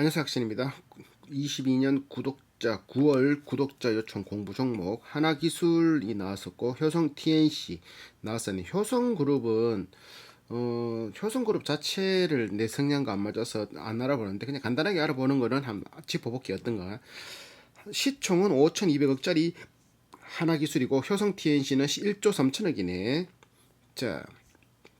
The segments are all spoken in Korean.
안녕하세요 학신입니다. 22년 구독자 9월 구독자 요청 공부 종목 하나기술이 나왔었고 효성 TNC 나왔었니 효성그룹은 어, 효성그룹 자체를 내 성향과 안 맞아서 안 알아보는데 그냥 간단하게 알아보는 거는 한번 짚어볼게요 어떤가 시총은 5,200억짜리 하나기술이고 효성 TNC는 1조 3천억이네 자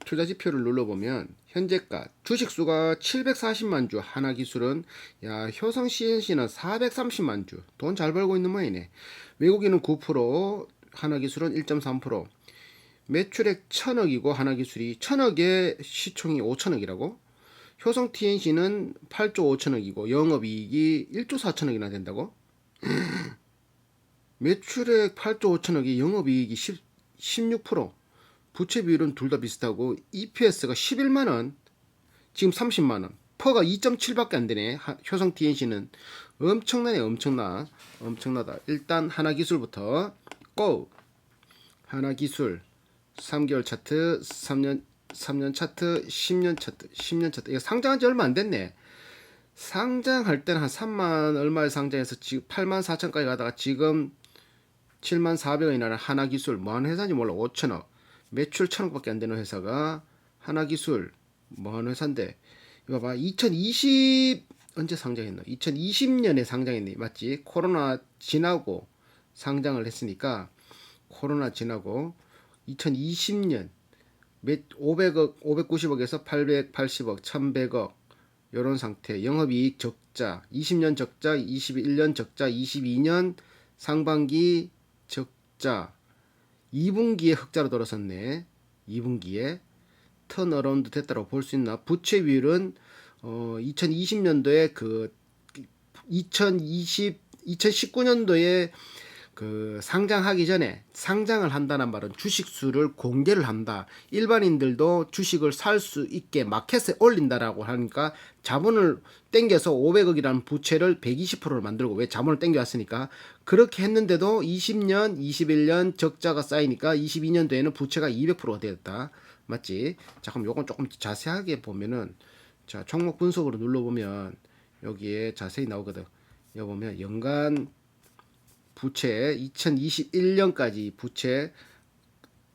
투자 지표를 눌러보면 현재가 주식수가 740만 주 하나 기술은 야 효성 CNC는 430만 주. 돈 잘 벌고 있는 모양이네. 외국인은 9% 하나 기술은 1.3% 매출액 1000억이고 하나 기술이 1000억에 시총이 5천억이라고? 효성 TNC는 8조 5천억이고 영업이익이 1조 4천억이나 된다고? 매출액 8조 5천억이 영업이익이 10, 16% 부채 비율은 둘 다 비슷하고 EPS가 11만 원, 지금 30만 원. 퍼가 2.7밖에 안 되네. 하- 효성 TNC는 엄청나네, 엄청나. 엄청나다. 일단 하나 기술부터 고. 하나 기술 3개월 차트, 3년 3년 차트, 10년 차트, 10년 차트. 이거 상장한 지 얼마 안 됐네. 상장할 때는 한 3만 얼마에 상장해서 지금 8만 4천까지 가다가 지금 7만 400원이 나는 하나 기술 뭐 하는 회사인지 몰라 5천억 매출 천억밖에 안 되는 회사가 하나기술 뭐 하는 회사인데 이거 봐 2020 언제 상장했나 2020년에 상장했네 맞지? 코로나 지나고 상장을 했으니까 코로나 지나고 2020년 몇 500억 590억에서 880억 1100억 요런 상태. 영업이익 적자 20년 적자 21년 적자 22년 상반기 적자 2분기에 흑자로 돌아섰네. 2분기에 턴어라운드 됐다고 볼 수 있나? 부채 비율은 어 2020년도에 그 2020 2019년도에 그 상장하기 전에 상장을 한다는 말은 주식 수를 공개를 한다. 일반인들도 주식을 살 수 있게 마켓에 올린다라고 하니까 자본을 땡겨서 500억이라는 부채를 120%를 만들고 왜 자본을 땡겨왔으니까 그렇게 했는데도 20년, 21년 적자가 쌓이니까 22년도에는 부채가 200%가 되었다. 맞지? 자, 그럼 요건 조금 자세하게 보면은 자, 종목 분석으로 눌러보면 여기에 자세히 나오거든. 여기 보면 연간 부채 2021년까지 부채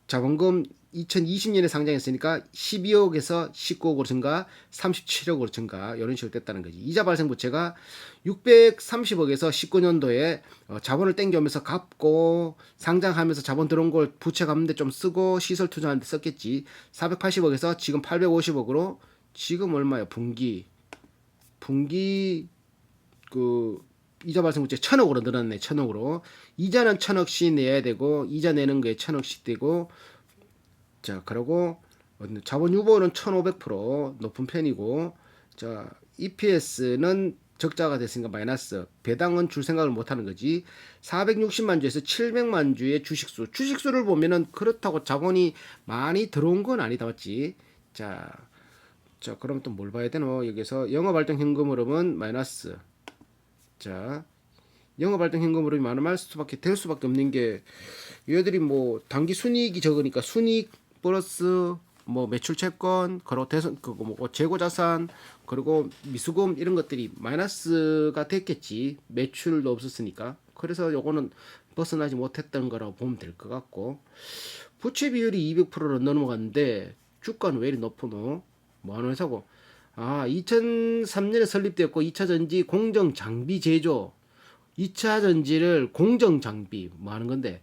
자본금 2020년에 상장했으니까 12억에서 19억으로 증가, 37억으로 증가 이런 식으로 됐다는 거지. 이자 발생 부채가 630억에서 19년도에 어, 자본을 땡겨오면서 갚고 상장하면서 자본 들어온 걸 부채 갚는데 좀 쓰고 시설 투자하는데 썼겠지. 480억에서 지금 850억으로 지금 얼마야? 분기 분기 그 이자 발생 부채 천억으로 늘었네 천억으로. 이자는 천억씩 내야 되고 이자 내는 거에 천억씩 되고 자 그리고 자본 유보는 1500% 높은 편이고 자 EPS는 적자가 됐으니까 마이너스. 배당은 줄 생각을 못 하는 거지. 460만 주에서 700만 주의 주식수. 주식수를 보면은 그렇다고 자본이 많이 들어온 건 아니다 맞지? 자, 자 그럼 또 뭘 봐야 되노? 여기서 영업활동 현금 흐름은 마이너스 자, 영업 활동 현금 흐름이 많을 수밖에 될 수밖에 없는 게 얘들이 뭐 단기 순이익이 적으니까 순이익 플러스 뭐 매출 채권 그리고 대선 그거 뭐 재고 자산 그리고 미수금 이런 것들이 마이너스가 됐겠지. 매출도 없었으니까. 그래서 요거는 벗어나지 못했던 거라고 보면 될 것 같고. 부채 비율이 200%로 넘어갔는데 주가는 왜 이리 높으노? 뭐 하는 회사고 아, 2003년에 설립되었고 2차 전지 공정 장비 제조 2차 전지를 공정 장비 뭐 하는 건데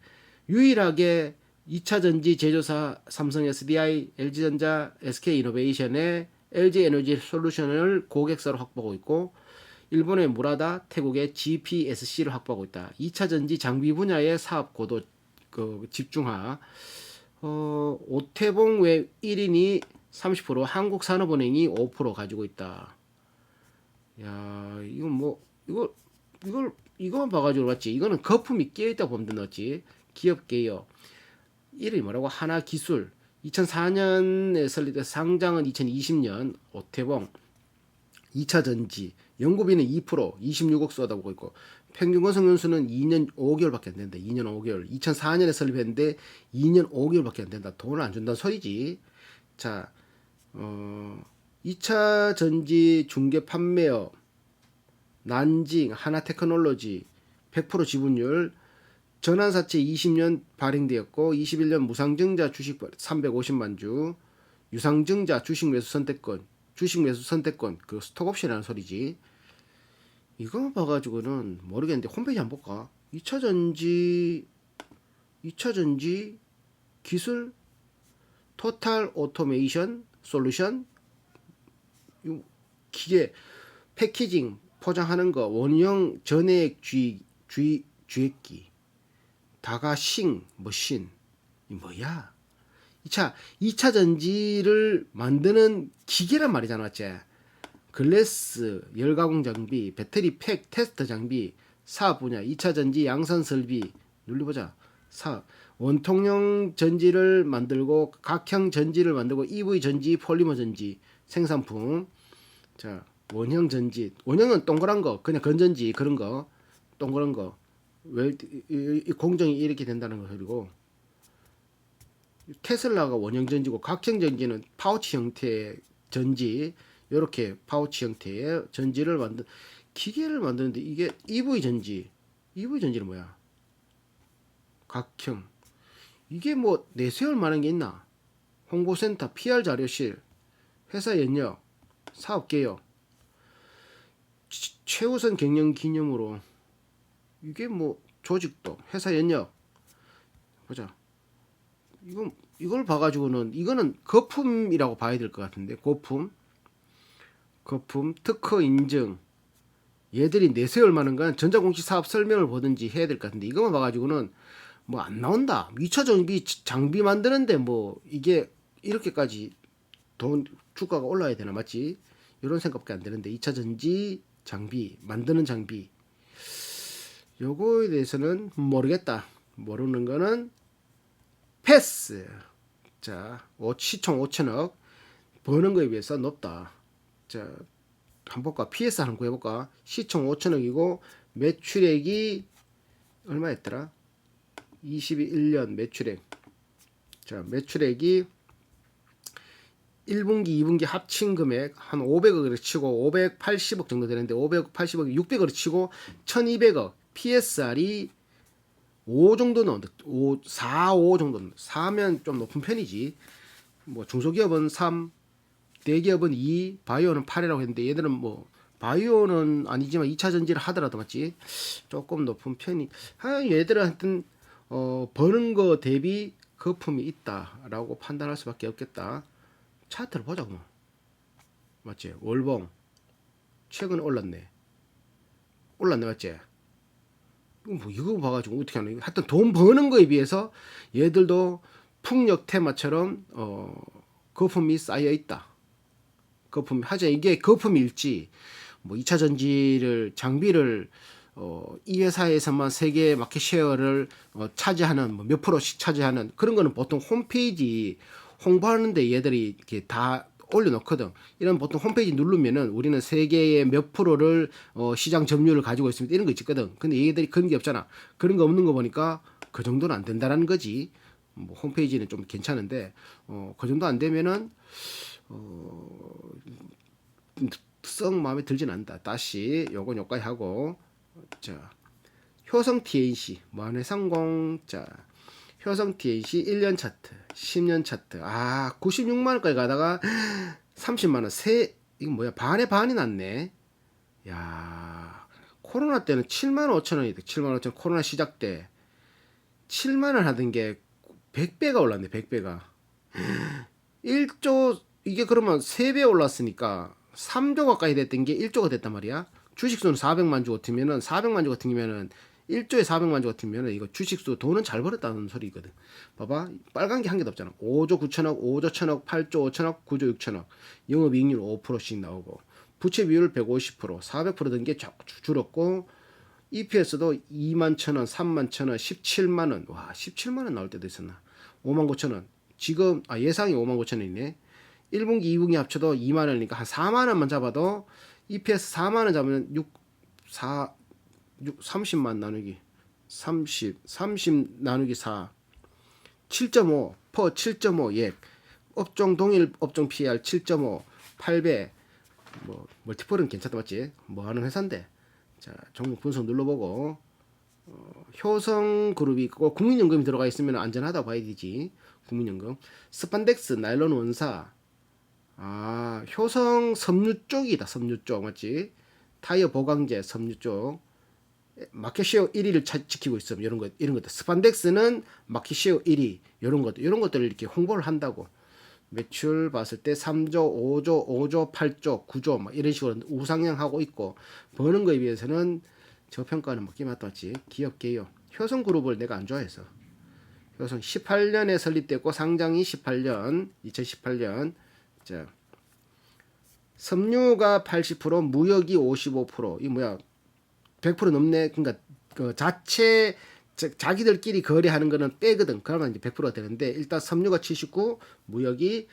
유일하게 2차 전지 제조사 삼성 SDI, LG전자, SK이노베이션의 LG 에너지 솔루션을 고객사로 확보하고 있고 일본의 무라다, 태국의 GPSC를 확보하고 있다. 2차 전지 장비 분야의 사업 고도 그 집중화. 어, 오태봉 외 1인이 30%, 한국산업은행이 5% 가지고 있다. 야, 이건 뭐 이거 이걸 이거만 봐가지고 맞지? 이거는 거품이 끼어 있다 보면 되지. 기업 개요. 이름이 뭐라고? 하나 기술. 2004년에 설립돼서 상장은 2020년 오태봉. 2차 전지. 연구비는 2% 26억 쏟아보고 있고 평균 건설연수는 2년 5개월밖에 안 된다. 2년 5개월. 2004년에 설립했는데 2년 5개월밖에 안 된다. 돈을 안 준다는 소리지. 자, 어, 2차 전지 중개 판매업 난징, 하나테크놀로지 100% 지분율, 전환사채 20년 발행되었고 21년 무상증자 주식 350만 주, 유상증자 주식 매수 선택권, 주식 매수 선택권 그 스톡옵션이라는 소리지. 이거 봐가지고는 모르겠는데 홈페이지 한번 볼까? 2차 전지 2차 전지 기술 토탈 오토메이션 솔루션 이 기계 패키징 포장하는 거 원형 전액 주의 주의 주액기 다가싱 머신 이 뭐야? 2차 2차 전지를 만드는 기계란 말이잖아, 맞지? 글래스, 열가공 장비, 배터리 팩 테스트 장비, 사업 분야, 2차 전지 양산 설비 눌러보자. 사 원통형 전지를 만들고 각형 전지를 만들고 EV 전지, 폴리머 전지 생산품. 자 원형 전지, 원형은 동그란 거, 그냥 건전지 그런 거, 동그란 거. 왜 공정이 이렇게 된다는 거 그리고. 테슬라가 원형 전지고 각형 전지는 파우치 형태의 전지. 이렇게 파우치 형태의 전지를 만든 기계를 만드는데 이게 EV 전지. EV 전지는 뭐야? 각형 이게 뭐 내세울 만한 게 있나? 홍보센터 PR 자료실 회사 연역 사업 치- 최우선 경영 기념으로. 이게 뭐 조직도 회사 연역. 보자. 이건 이걸 봐가지고는 이거는 거품이라고 봐야 될 것 같은데 거품. 거품 특허 인증. 얘들이 내세울 만한 건 전자공시 사업 설명을 보든지 해야 될 것 같은데 이것만 봐가지고는 뭐 안 나온다 2차 전비 장비 만드는데 뭐 이게 이렇게까지 돈 주가가 올라야 되나 맞지 이런 생각밖에 안 되는데 2차 전지 장비 만드는 장비 요거에 대해서는 모르겠다 모르는 거는 패스. 자, 오- 시총 5천억 버는 거에 비해서 높다. 자, 한번 볼까? PS 거 해볼까? 시총 5천억이고 매출액이 얼마였더라? 21년 매출액. 자, 매출액이 1분기, 2분기 합친 금액 한 500억을 치고 580억 정도 되는데 580억, 600억을 치고 1200억. PSR이 5 정도 넣는다. 5, 4, 5 정도. 4면 좀 높은 편이지. 뭐 중소기업은 3, 대기업은 2, 바이오는 8이라고 했는데 얘들은 뭐 바이오는 아니지만 2차 전지를 하더라도 맞지. 조금 높은 편이. 하 얘들은 하여튼 어 버는 거 대비 거품이 있다라고 판단할 수밖에 없겠다. 차트를 보자 뭐. 맞지? 월봉 최근에 올랐네. 올랐네 맞지? 뭐 이거 봐가지고 어떻게 하나? 하여튼 돈 버는 거에 비해서 얘들도 풍력 테마처럼 어 거품이 쌓여 있다. 거품 하자 이게 거품일지 뭐 2차 전지를 장비를 어, 이 회사에서만 세계 마켓 쉐어를 어, 차지하는 뭐 몇 프로씩 차지하는 그런 거는 보통 홈페이지 홍보하는데 얘들이 이렇게 다 올려놓거든. 이런 보통 홈페이지 누르면은 우리는 세계의 몇 프로를 어, 시장 점유율을 가지고 있습니다. 이런 거 있거든. 근데 얘들이 그런 게 없잖아. 그런 거 없는 거 보니까 그 정도는 안 된다라는 거지. 뭐 홈페이지는 좀 괜찮은데 어, 그 정도 안 되면은 썩 마음에 들진 않다. 다시 요건 요까지 하고 자 효성 TNC 만회상공 자 효성 TNC 1년 차트 10년 차트 아 96만 원까지 가다가 30만 원 세 이거 뭐야 반에 반이 났네. 야 코로나 때는 7만 5천 원이다. 7만 5천 원 코로나 시작 때 7만 원 하던 게 100배가 올랐네. 100배가 1조 이게 그러면 3배 올랐으니까 3조 가까이 됐던 게 1조가 됐단 말이야. 주식수는 400만 주 같으면은 400만 주 같으면은 1조에 400만 주 같으면은 이거 주식수 돈은 잘 벌었다는 소리거든. 봐봐. 빨간 게 한 개도 없잖아. 5조 9천억, 5조 1천억, 8조 5천억, 9조 6천억. 영업 이익률 5%씩 나오고 부채 비율 150%, 400%된 게 줄었고 EPS도 2만 천 원, 3만 천 원, 17만 원. 와, 17만 원 나올 때도 있었나. 5만 9천 원. 지금 아 예상이 5만 9천 원이네. 1분기, 2분기 합쳐도 2만 원이니까 한 4만 원만 잡아도 EPS 4만 원 잡으면 6 4 6 30만 나누기 30 30 나누기 4 7.5 퍼 7.5 예. 업종 동일 업종 PER 7.5 8배 뭐 멀티플은 괜찮다 맞지? 뭐 하는 회사인데 자, 종목 분석 눌러보고 어, 효성 그룹이 있고 국민연금이 들어가 있으면 안전하다 봐야 되지. 국민연금. 스판덱스 나일론 원사. 아, 효성 섬유 쪽이다. 섬유 쪽 맞지? 타이어 보강제 섬유 쪽. 마켓시어 1위를 차, 지키고 있음 이런 것 이런 것들 스판덱스는 마켓시어 1위 이런 것들 이런 것들을 이렇게 홍보를 한다고 매출 봤을 때 3조, 5조, 5조, 8조, 9조 막 이런 식으로 우상향 하고 있고 버는 거에 비해서는 저평가는 먹기 맞았지 기업 개요 효성그룹을 내가 안 좋아해서 효성 18년에 설립됐고 상장이 18년 2018년 자 섬유가 80% 무역이 55%이 뭐야? 100% 넘네. 그러니까 그 자체 자- 자기들끼리 거래하는 거는 빼거든. 그러면 이제 100%가 되는데 일단 섬유가 79, 무역이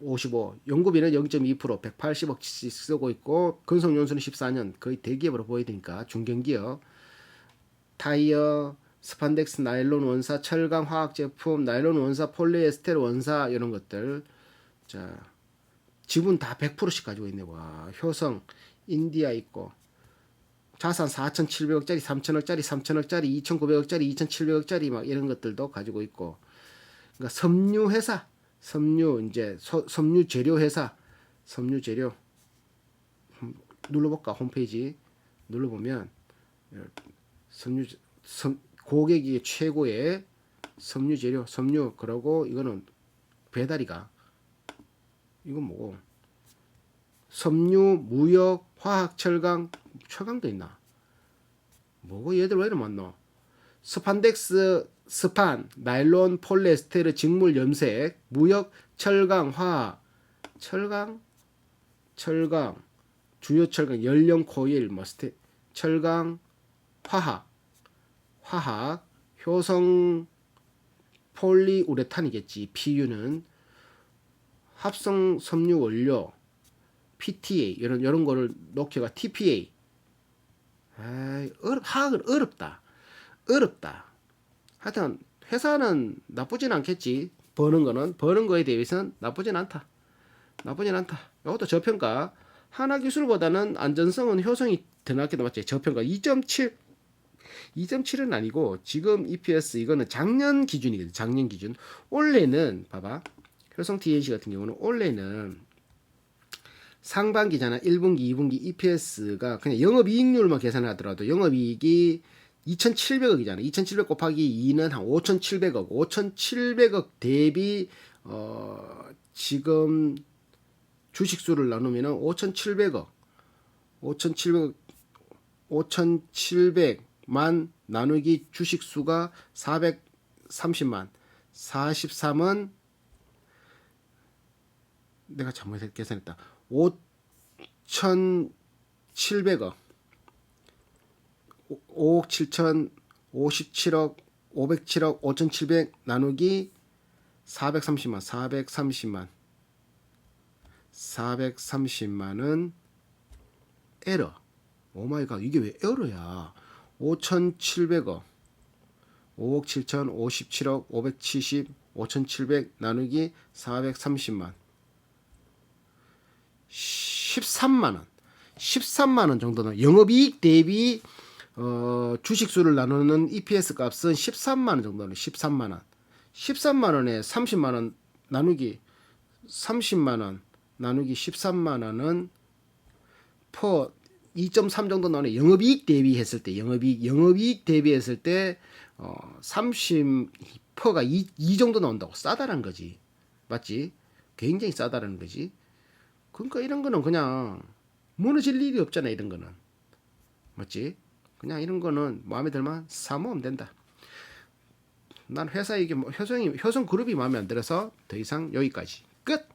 55, 연구비는 0.2% 180억씩 쓰고 있고 근속연수는 14년. 거의 대기업으로 보여야 되니까 중견기업. 타이어 스판덱스 나일론 원사 철강 화학 제품 나일론 원사 폴리에스테르 원사 이런 것들. 자 지분 다 100%씩 가지고 있네 와. 효성 인디아 있고 자산 4,700억짜리, 3,000억짜리, 3,000억짜리, 2,900억짜리, 2,700억짜리 막 이런 것들도 가지고 있고, 그러니까 섬유 회사, 섬유 이제 소, 섬유 재료 회사, 섬유 재료 음, 눌러볼까 홈페이지? 눌러보면 섬유 섬, 고객이 최고의 섬유 재료, 섬유 그러고 이거는 배달이가 이건 뭐고 섬유, 무역, 화학, 철강, 철강도 있나? 뭐고 얘들 왜 이래 많노? 스판덱스, 스판, 나일론, 폴리에스테르, 직물 염색, 무역, 철강, 화학, 철강, 철강, 주요 철강, 연령 코일, 뭐 스테, 철강, 화학, 화학, 효성, 폴리우레탄이겠지. PU는 합성 섬유 원료, PTA 이런 이런 거를 노키아가 TPA. 아, 어렵 화학은 어렵다. 어렵다. 하여튼 회사는 나쁘진 않겠지. 버는 거는 버는 거에 대해서는 나쁘진 않다. 나쁘진 않다. 이것도 저평가. 하나 기술보다는 안전성은 효성이 더 낫게도 맞지. 저평가 2.7 2.7은 아니고 지금 EPS 이거는 작년 기준이거든. 작년 기준. 올해는 봐봐. 효성 TNC 같은 경우는 올해는 상반기잖아. 1분기, 2분기 EPS가 그냥 영업이익률만 계산하더라도 영업이익이 2,700억이잖아. 2,700 곱하기 2는 한 5,700억. 5,700억 대비 어 지금 주식 수를 나누면은 5,700억. 5,700억 5,700만 나누기 주식 수가 430만. 43은 내가 잘못 계산했다. 5,700억. 5억 7천 57억 507억 5,700 나누기 430만 430만. 430만은 에러. 오마이갓 이게 왜 에러야? 5,700억. 5억 7천 57억 570 5,700 나누기 430만 13만 원. 13만 원 정도는 영업이익 대비 어, 주식수를 나누는 EPS 값은 13만 원 정도는 13만 원. 13만 원에 30만 원 나누기 30만 원 나누기 13만 원은 퍼 2.3 정도 나오네. 영업이익 대비했을 때 영업이익 영업이익 대비했을 때 어, 30 퍼가 2, 이 정도 나온다고 싸다란 거지. 맞지? 굉장히 싸다라는 거지. 그러니까 이런 거는 그냥 무너질 일이 없잖아 이런 거는 맞지? 그냥 이런 거는 마음에 들면 사모하면 된다. 난 회사 이게 뭐 효성이 효성 그룹이 마음에 안 들어서 더 이상 여기까지 끝.